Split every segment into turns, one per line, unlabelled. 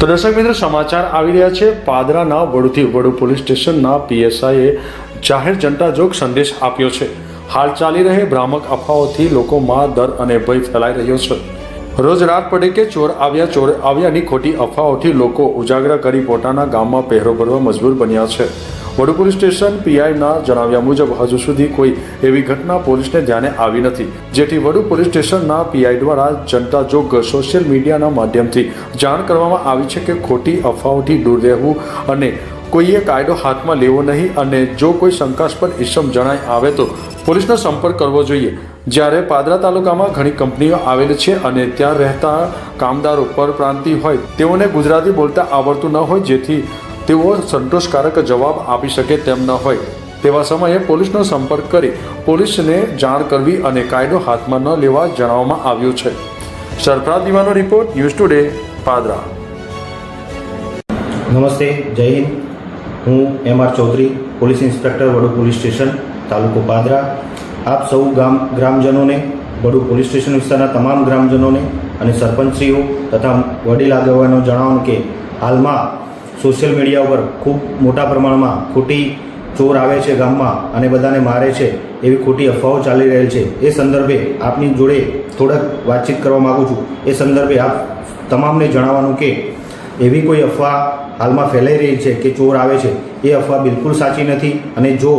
તો દર્શક મિત્રો, સમાચાર આવી રહ્યા છે. પાદરાના વડુથી વડુ પોલીસ સ્ટેશનના પીએસઆઈએ જાહેર જનતા જોગ સંદેશ આપ્યો છે. હાલ ચાલી રહે ભ્રામક અફવાઓથી લોકોમાં ડર અને ભય ફેલાઈ રહ્યો છે. રોજ રાત પડે કે ચોર આવ્યા, ચોર આવ્યાની ખોટી અફવાઓથી લોકો ઉજાગરા કરી પોતાના ગામમાં પહેરો ભરવા મજબૂર બન્યા છે. વડુ પોલીસ સ્ટેશન પીઆઈના જણાવ્યા મુજબ હજુ સુધી કોઈ એવી ઘટના પોલીસને ધ્યાને આવી નથી. જેથી વડુ પોલીસ સ્ટેશનના પીઆઈ દ્વારા જનતા જોગ સોશિયલ મીડિયાના માધ્યમથી જાણ કરવામાં આવી છે કે ખોટી અફવાઓથી દૂર રહેવું અને કોઈએ કાયદો હાથમાં લેવો નહીં અને જો કોઈ શંકાસ્પદ ઇસમ જણાય આવે તો પોલીસનો સંપર્ક કરવો જોઈએ. જ્યારે પાદરા તાલુકામાં ઘણી કંપનીઓ આવેલી છે અને ત્યાં રહેતા કામદારો પરપ્રાંતિ હોય તેઓને ગુજરાતી બોલતા આવડતું ન હોય જેથી તેઓ સંતોષકારક જવાબ આપી શકે તેમ ન હોય. તેવા સમયે પોલીસનો સંપર્ક કરી પોલીસને જાણ કરવી અને કાયદો હાથમાં ન લેવા જણાવવામાં આવ્યું છે. સરફરાજ દીવાનો રિપોર્ટ ન્યૂઝ ટુડે, પાદરા.
નમસ્તે, જય હિન્દ. હું M R Chaudhary, police inspector Vadu police station, તાલુકો પાદરા. આપ સૌ ગામ, ગ્રામજનોને વડુ પોલીસ સ્ટેશન વિસ્તારના તમામ ગ્રામજનોને અને સરપંચશ્રીઓ તથા વડીલ આગેવાનો જણાવું કે હાલમાં સોશિયલ મીડિયા ઉપર ખૂબ મોટા પ્રમાણમાં ખોટી ચોર આવે છે ગામમાં અને બધાને મારે છે એવી ખોટી અફવાઓ ચાલી રહેલ છે. એ સંદર્ભે આપની જોડે થોડાક વાતચીત કરવા માગું છું. એ સંદર્ભે આપ તમામને જણાવવાનું કે એવી કોઈ અફવા હાલમાં ફેલાઈ રહી છે કે ચોર આવે છે? એ અફવા બિલકુલ સાચી નથી અને જો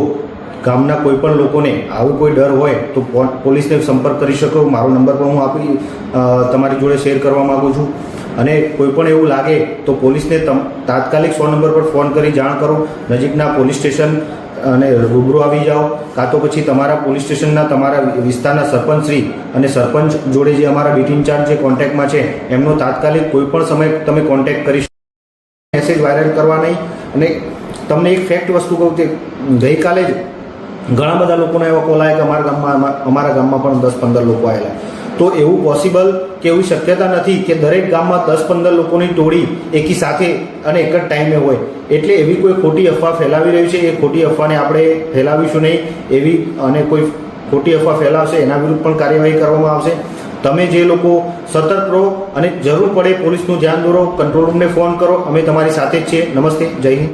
ગામના કોઈ પણ લોકોને આવું કોઈ ડર હોય તો પોલીસને સંપર્ક કરી શકો. મારો નંબર પણ હું આપી તમારી જોડે શેર કરવા માગું છું. અને કોઈ પણ એવું લાગે તો પોલીસને તાત્કાલિક સો નંબર પર ફોન કરી જાણ કરો. નજીકના પોલીસ સ્ટેશન અને રૂબરૂ આવી જાઓ. કાં તો પછી તમારા પોલીસ સ્ટેશનના, તમારા વિસ્તારના સરપંચશ્રી અને સરપંચ જોડે જે અમારા બીટ ઇન્ચાર્જ જે કોન્ટેક્ટમાં છે, એમનો તાત્કાલિક કોઈ પણ સમય તમે કોન્ટેક્ટ કરી મેસેજ વાયરલ કરવા નહીં. અને તમને એક ફેક્ટ વસ્તુ કહું કે, ગઈકાલે જ ઘણા બધા લોકોના એવા કોલ આવ્યા કે અમારા ગામમાં અમારા ગામમાં પણ દસ પંદર લોકો આવેલા તો એવું પોસિબલ કે એવી શક્યતા નથી કે દરેક ગામમાં દસ પંદર લોકોની ટોળી એકી સાથે અને એક જ ટાઈમે હોય. એટલે એવી કોઈ ખોટી અફવા ફેલાવી રહી છે? એ ખોટી અફવાને આપણે ફેલાવીશું નહીં. એવી અને કોઈ ખોટી અફવા ફેલાવશે, એના વિરુદ્ધ પણ કાર્યવાહી કરવામાં આવશે. તમે જે લોકો સતર્ક રહો અને જરૂર પડે પોલીસનું ધ્યાન દોરો, કંટ્રોલ રૂમને ફોન કરો. અમે તમારી સાથે જ છીએ. નમસ્તે. જય હિન્દ.